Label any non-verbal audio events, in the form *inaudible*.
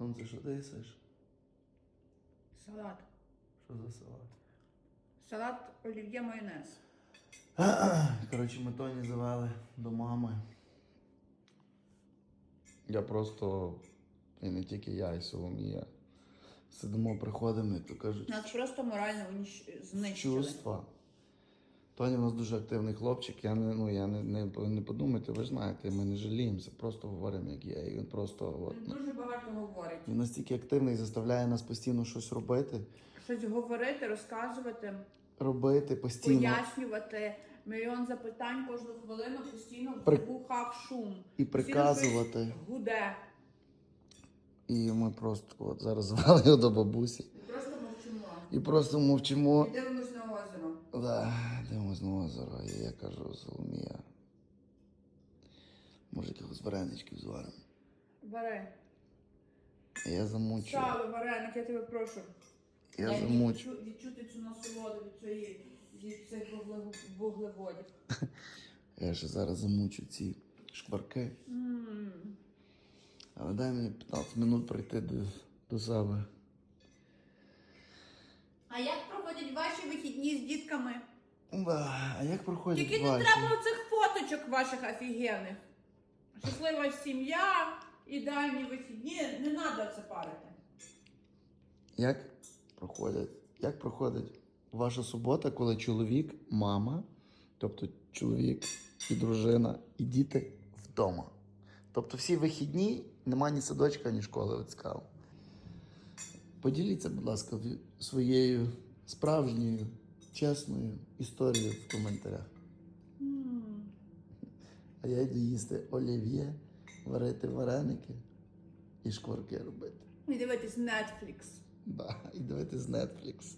Ну це що ти їсиш? Салат. Що за салат? Салат олів'є майонез. *clears throat* Коротше, ми Тоні завели до мами. Я просто, і не тільки я, і Соломія. Сидимо, приходимо, і то кажуть, Нас просто морально уніщ- знищили. чувства. Тоні у нас дуже активний хлопчик. Я не, ну, я не, не, не подумайте, ви ж знаєте, ми не жаліємося, просто говоримо, як є. І він просто от, Він дуже багато говорить. він настільки активний, заставляє нас постійно щось робити. Щось говорити, розказувати, Робити постійно. пояснювати. Мільйон запитань кожну хвилину постійно в При- вухах шум. І приказувати. Гуде. І ми просто от зараз звали його до бабусі. І Просто мовчимо. І просто мовчимо. І дивимось на озеро. Да, озеро, і я кажу, Соломія. Може, якихось вареничків зваримо. І Я замучую. Сало, вареник, я тебе прошу. Я Дай замучу. відчу- відчути цю насолоду від цієї від цих вугле- вуглеводів. *laughs* Я ще зараз замучу ці шкварки. М. Але дай мені 15 минут прийти до, до себе. А як проходять ваші вихідні з дітками? Да, а як проходять Тільки не ваші? треба оцих фоточок ваших офігенних. Щаслива сім'я, ідеальні вихідні. Не треба це парити. Як проходять? Як проходить ваша субота, коли чоловік, мама, тобто чоловік і дружина, і діти вдома? Тобто всі вихідні нема ні садочка, ні школи от цікаво. Поділіться, будь ласка, своєю справжньою, чесною історією в коментарях. А я йду їсти олів'є, варити вареники і шкварки робити. І дивитись Netflix. Да, і дивитись Netflix.